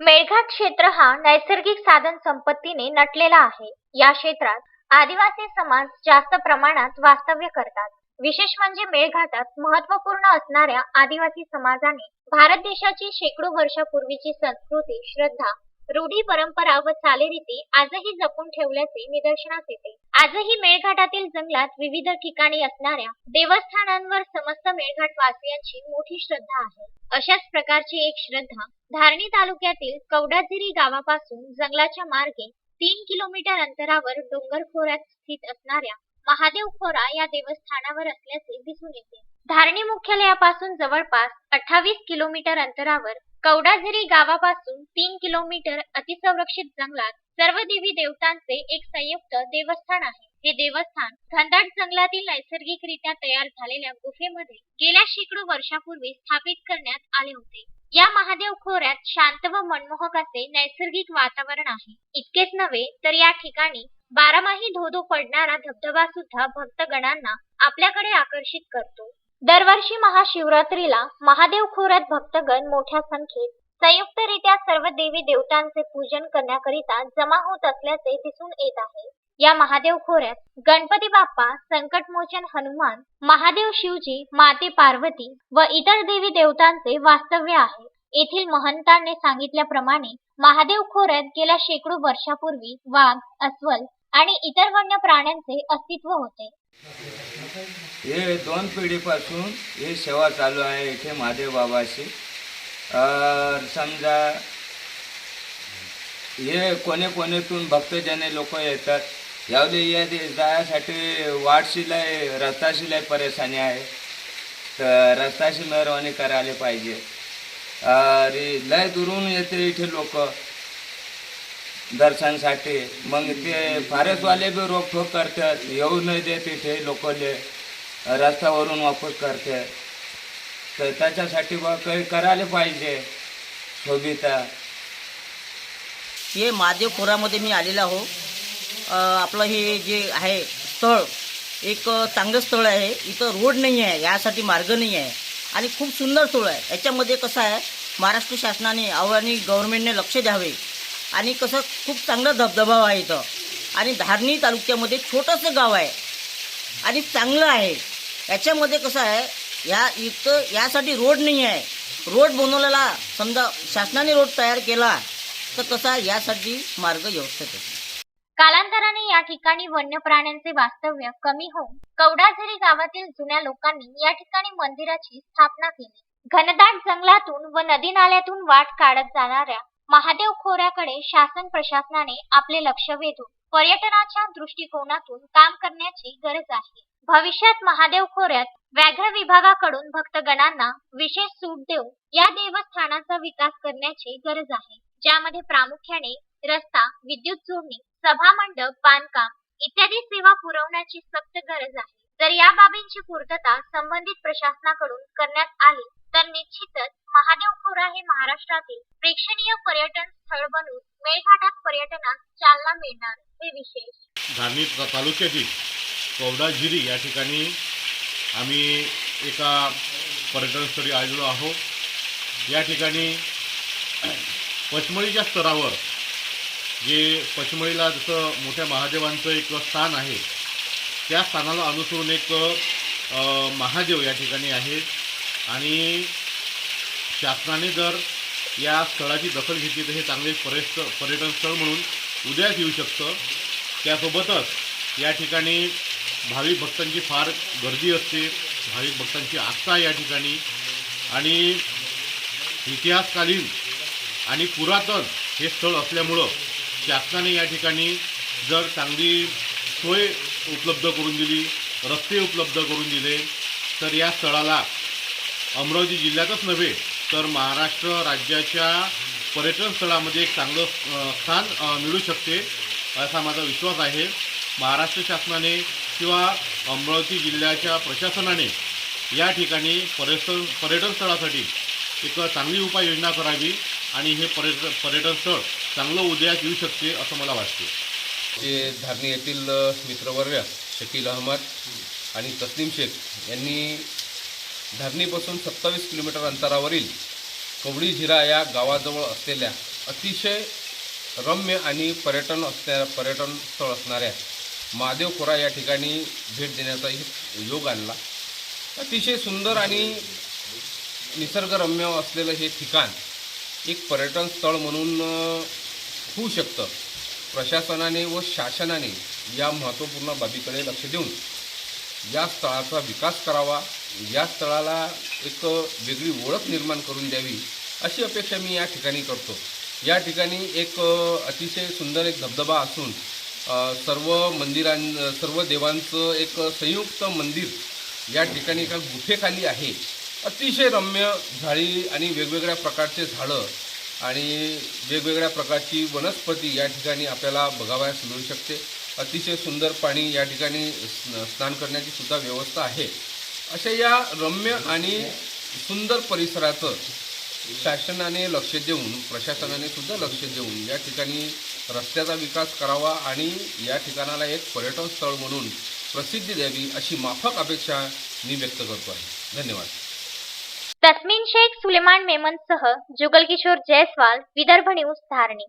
मेळघाट क्षेत्र हा नैसर्गिक साधन संपत्तीने नटलेला आहे. या क्षेत्रात आदिवासी समाज जास्त प्रमाणात वास्तव्य करतात. विशेष म्हणजे मेळघाटात महत्त्वपूर्ण असणाऱ्या आदिवासी समाजाने भारत देशाची शेकडो वर्षापूर्वीची संस्कृती श्रद्धा रूढी परंपरा व चालीरीती आजही जपून ठेवल्याचे निदर्शनास येते. आजही मेळघाटातील जंगलात विविध ठिकाणी असणाऱ्या देवस्थानांवर समस्त मेळघाट वासियांची मोठी श्रद्धा आहे. अशाच प्रकारची एक श्रद्धा धारणी तालुक्यातील कवडाझिरी गावापासून जंगलाच्या मार्गे तीन किलोमीटर अंतरावर डोंगर खोऱ्यात स्थित असणाऱ्या महादेव खोरा या देवस्थानावर असल्याचे दिसून येते. धारणी मुख्यालयापासून जवळपास अठ्ठावीस किलोमीटर अंतरावर कवडाझरी गावापासून तीन किलोमीटर अतिसंरक्षित जंगलात सर्व देवी देवतांचे एक संयुक्त देवस्थान आहे. हे देवस्थान घनदाट जंगलातील नैसर्गिकरित्या तयार झालेल्या गुफेमध्ये गेल्या शेकडो वर्षापूर्वी स्थापित करण्यात आले होते. या महादेव खोऱ्यात शांत व मनमोहक असे नैसर्गिक वातावरण आहे. इतकेच नव्हे तर या ठिकाणी बारामाही धोधो पडणारा धबधबा सुद्धा भक्तगणांना आपल्याकडे आकर्षित करतो. दरवर्षी महाशिवरात्रीला महादेव खोऱ्यात भक्तगण मोठ्या संख्येत संयुक्तरित्या सर्व देवी देवतांचे पूजन करण्याकरिता जमा होत असल्याचे दिसून येत आहे. या महादेव खोऱ्यात गणपती बाप्पा संकटमोचन हनुमान महादेव शिवजी माते पार्वती व इतर देवी देवतांचे वास्तव्य आहे. येथील महंतांनी सांगितल्याप्रमाणे महादेव खोऱ्यात गेल्या शेकडो वर्षापूर्वी वाघ अस्वल आणि इतर वन्य प्राण्यांचे अस्तित्व होते. हे दोन पिढीपासून हे सेवा चालू आहे इथे महादेव बाबाशी समजा हे कोणे कोणेतून भक्तजने लोक येतात. यावले या जायसाठी वाटशिलाय रस्ताशिलाय परेशानी आहे. तर रस्ताशी मेहरवानी करायला पाहिजे. अरे लय दुरून येते इथे लोक. दर्शनसाठी. मग ते फारेसवाले बी रोकठोक करतात. येऊ नाही दे तिथे लोकले. रस्त्यावरून वापस करते तर त्याच्यासाठी बा काही करायला पाहिजे. शोभिता. हे महादेव खोरामध्ये मी आलेला आहो आपलं हे जे आहे स्थळ एक चांगलं स्थळ आहे. इथं रोड नाही आहे. यासाठी मार्ग नाही आहे. आणि खूप सुंदर स्थळ आहे. याच्यामध्ये कसं आहे महाराष्ट्र शासनाने आणि गव्हर्मेंटने लक्ष द्यावे. आणि कसं खूप चांगला धबधबा आहे इथं. आणि धारणी तालुक्यामध्ये छोटंसं गाव आहे. आणि चांगलं आहे. याच्यामध्ये कसं आहे या इथं यासाठी रोड नाही आहे. रोड बनवलेला समजा शासनाने रोड तयार केला तर कसा यासाठी मार्ग व्यवस्थित आहे. कालांतराने या ठिकाणी वन्य प्राण्यांचे वास्तव्य कमी होऊन कवडाझरी गावातील जुन्या लोकांनी या ठिकाणी मंदिराची स्थापना केली. घनदाट जंगलातून व नदी नाल्यातून वाट काढत जाणाऱ्या महादेव खोऱ्याकडे शासन प्रशासनाने आपले लक्ष वेधून पर्यटनाच्या दृष्टिकोनातून काम करण्याची गरज आहे. भविष्यात महादेव खोऱ्यात व्याघ्र विभागाकडून भक्तगणांना विशेष सूट देऊन या देवस्थानाचा विकास करण्याची गरज आहे. ज्यामध्ये प्रामुख्याने रस्ता विद्युत जोडणी सभामंडप बांधकाम इत्यादी सेवा पुरवण्याची सक्त गरज आहे. जर या बाबींची पूर्तता संबंधित प्रशासनाकडून करण्यात आली तर निश्चितच महादेव खोरा हे महाराष्ट्रातील प्रेक्षणीय पर्यटन स्थळ बनून मेळघाटात पर्यटनास चालना मिळणार हे विशेष. धार्मिक तालुक्यातील कवडाझिरी या ठिकाणी आम्ही एका पर्यटनस्थळी आलेलो आहोत. या ठिकाणी पचमळीच्या स्तरावर जे पचमळीला जसं मोठ्या महादेवांचं एक स्थान आहे त्या स्थानाला अनुसरून एक महादेव या ठिकाणी आहे आणि शासनाने जर या स्थळाची दखल घेतली तर हे चांगले पर्यट पर्यटन स्थळ म्हणून उदयास येऊ शकतं. त्यासोबतच या ठिकाणी भाविक भक्तांची फार गर्दी असते. भाविक भक्तांची आस्था या ठिकाणी. आणि इतिहासकालीन आणि पुरातन हे स्थळ असल्यामुळं शासनाने या ठिकाणी जर चांगली सोय उपलब्ध करून दिली रस्ते उपलब्ध करून दिले तर या स्थळाला अमरावती जिल्ह्यातच नव्हे तर महाराष्ट्र राज्याच्या पर्यटन स्थळामध्ये एक चांगलं स्थान मिळू शकते असा माझा विश्वास आहे. महाराष्ट्र शासनाने किंवा अमरावती जिल्ह्याच्या प्रशासनाने या ठिकाणी पर्यटन पर्यटन स्थळासाठी एक चांगली उपाययोजना करावी आणि हे पर्यटन पर्यटन स्थळ चांगलं उदयास येऊ शकते असं मला वाटते. जे धारणी येथील मित्रवर्य शकील अहमद आणि तस्लीम शेख यांनी धारणीपासून सत्तावीस किलोमीटर अंतरावरील कवडी झिरा या गावाजवळ असलेल्या अतिशय रम्य आणि पर्यटन असणाऱ्या पर्यटन स्थळ असणाऱ्या महादेव खोरा या ठिकाणी भेट देण्याचाही योग आणला. अतिशय सुंदर आणि निसर्गरम्य असलेलं हे ठिकाण एक पर्यटन स्थळ म्हणून होऊ शकतं. प्रशासनाने व शासनाने या महत्त्वपूर्ण बाबीकडे लक्ष देऊन या स्थळाचा विकास करावा. या स्थळाला एक वेगळी ओळख निर्माण करून द्यावी अशी अपेक्षा मी या ठिकाणी करतो. या ठिकाणी एक अतिशय सुंदर एक धबधबा असून सर्व मंदिरां सर्व देवांचं एक संयुक्त मंदिर या ठिकाणी एका गुफेखाली आहे. अतिशय रम्य झाडी आणि वेगवेगळ्या प्रकारचे झाडं आणि वेगवेगळ्या प्रकारची वनस्पती या ठिकाणी आपल्याला बघावयास मिळू शकते. अतिशय सुंदर पाणी या ठिकाणी स्नान करण्याची सुद्धा व्यवस्था आहे. अशा या रम्य आणि सुंदर परिसराचं शासनाने लक्ष देऊन प्रशासनाने सुद्धा लक्ष देऊन या ठिकाणी रस्त्याचा विकास करावा आणि या ठिकाणाला एक पर्यटन स्थळ म्हणून प्रसिद्धी द्यावी अशी माफक अपेक्षा मी व्यक्त करतो आहे. धन्यवाद. तस्मिन शेख सुलेमान मेमनसह जुगलकिशोर जयस्वाल विदर्भ न्यूज धारणी.